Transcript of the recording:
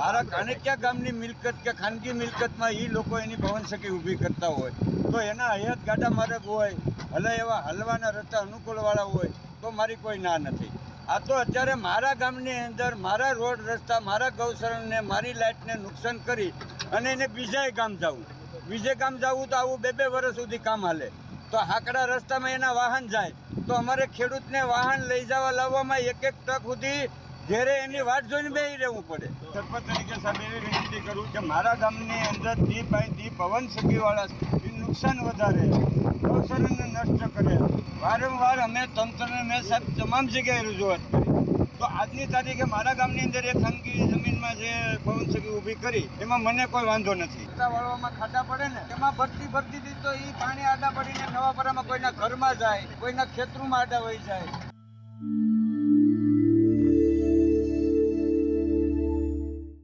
મારા કાણેકિયા ગામની મિલકત કે ખાનગી મિલકતમાં એ લોકો એની ભવન સખી ઊભી કરતા હોય? તો એના હયાત ગાડા માર્ગ હોય ભલે એવા હલવાના રસ્તા અનુકૂળવાળા હોય, તો મારી કોઈ ના નથી. આ તો અત્યારે મારા ગામની અંદર મારા રોડ રસ્તા, મારા ગૌશરણને મારી લાઇટને નુકસાન કરી અને એને બીજાએ ગામ જવું. બીજે ગામ જવું તો આવું બે બે વર્ષ સુધી કામ હાલે. તો હાકડા રસ્તામાં એના વાહન જાય. તો અમારે ખેડૂતને વાહન લઈ જવા લાવવામાં એક એક ટક સુધી ઘેરે એની વાટ જોઈને બેહી રહેવું પડે. સરપંચ તરીકે સાહેબ એવી વિનંતી કરું કે મારા ગામની અંદર દીપ બાય દી પવન સખીવાળા એ નુકસાન વધારે. ગૌશરણને નષ્ટ કરે. વારંવાર અમે તંત્રને મેં સાહેબ તમામ જગ્યાએ રજૂઆત કરી. તો આજની તારીખે મારા ગામની અંદર એક ખાનગી જમીનમાં જે પવન સખી ઊભી કરી એમાં મને કોઈ વાંધો નથી. વાળવામાં ખાડા પડે ને એમાં ભરતી ભરતી દી તો એ પાણી આડા પડીને નવાપરામાં કોઈના ઘરમાં જાય કોઈના ખેતરોમાં આડા વહી જાય.